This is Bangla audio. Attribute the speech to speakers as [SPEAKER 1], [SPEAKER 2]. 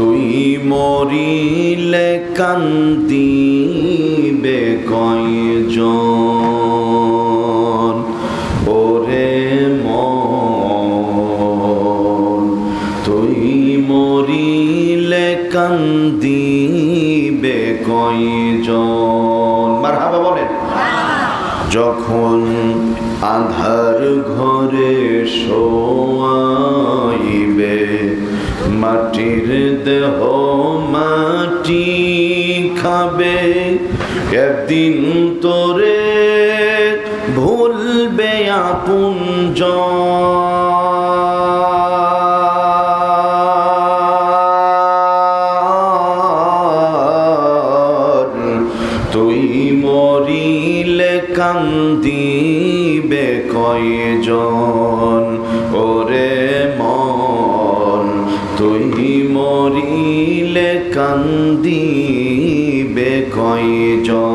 [SPEAKER 1] তুই মরিলে কান্দিবে কয়জন? ওরে মন, তুই মরিলে কান্দিবে কয়জন? মারহাবা বলেন। যখন আধার ঘরে শোয়াইবে মাটির দেহ মাটি খাবে। একদিন তোরে ভুলবে আপন তুই মরিলে কান্দিবে কয়জন? তুই মরিলে কান্দিবে কয়জন?